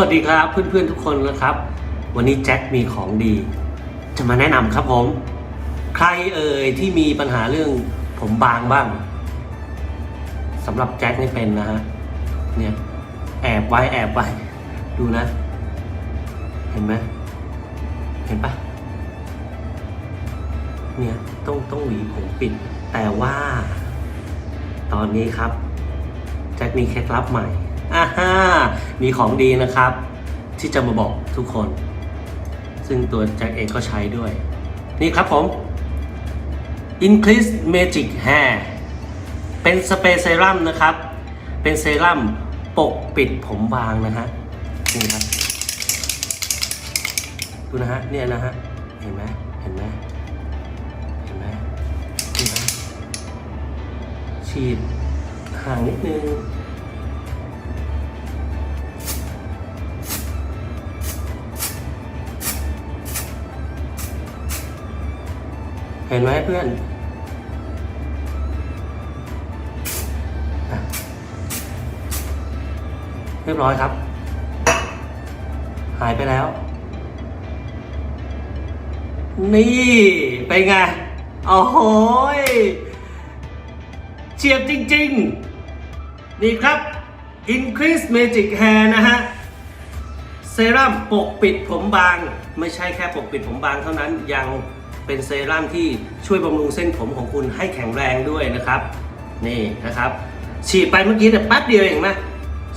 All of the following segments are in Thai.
วัสดีครับเพื่อนๆทุกคนนะครับ วันนี้แจ็คมีของดี จะมาแนะนำครับผม ใครเอ่ยที่มีปัญหาเรื่องผมบางบ้างสำหรับแจ็คนี่เป็นนะฮะเนี่ยแอบไว้แอบไว้ดูนะ เห็นไหมเห็นปะเนี่ยต้องต้องหวีผมปิด แต่ว่า ตอนนี้ครับ แจ็คมีเคล็ดลับใหม่ อ่าฮ่ามีของดีนะครับ ที่จะมาบอกทุกคน ซึ่งตัวแจ็คเองก็ใช้ด้วย นี่ครับผม Increase Magic Hair เป็นสเปรย์เซรั่มนะครับ เป็นเซรั่มปกปิดผมบางนะฮะ นี่ครับ ดูนะฮะ เนี่ยนะฮะ เห็นไหมเห็นไหมเห็นไหมนี่นะฉีดห่างนิดนึง เห็นไหมเพื่อนเรียบร้อยครับ หายไปแล้ว นี่เป็นไงโอ้โหเฉียบจริง ๆ นี่ครับ Increase Magic Hair นะฮะ เซรั่มปกปิดผมบาง ไม่ใช่แค่ปกปิดผมบางเท่านั้นยัง เป็นเซรั่มที่ช่วยบำรุงเส้นผมของคุณให้แข็งแรงด้วยนะครับนี่นะครับฉีดไปเมื่อกี้แต่แป๊บเดียวเองนะ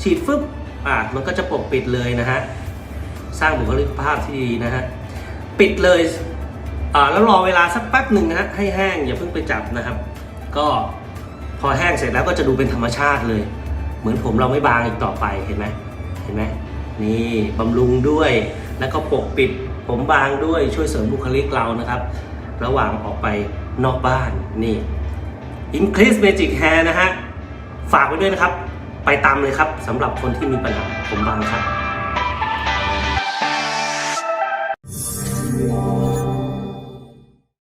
ฉีดฟึบอะมันก็จะปกปิดเลยนะฮะสร้างบุคลิกภาพที่ดีนะฮะปิดเลยอ่าแล้วรอเวลาสักแป๊บหนึ่งนะฮะให้แห้งอย่าเพิ่งไปจับนะครับ ก็พอแห้งเสร็จแล้วก็จะดูเป็นธรรมชาติเลย เหมือนผมเราไม่บางอีกต่อไปเห็นไหมเห็นไหมนี่บำรุงด้วย แล้วก็ปกปิดผมบางด้วยช่วยเสริมบุคลิกเรานะครับ ระหว่างออกไปนอกบ้านนี่ Increase Magic Hair นะฮะ ฝากไว้ด้วยนะครับ ไปตามเลยครับสำหรับคนที่มีปัญหาผมบางครับ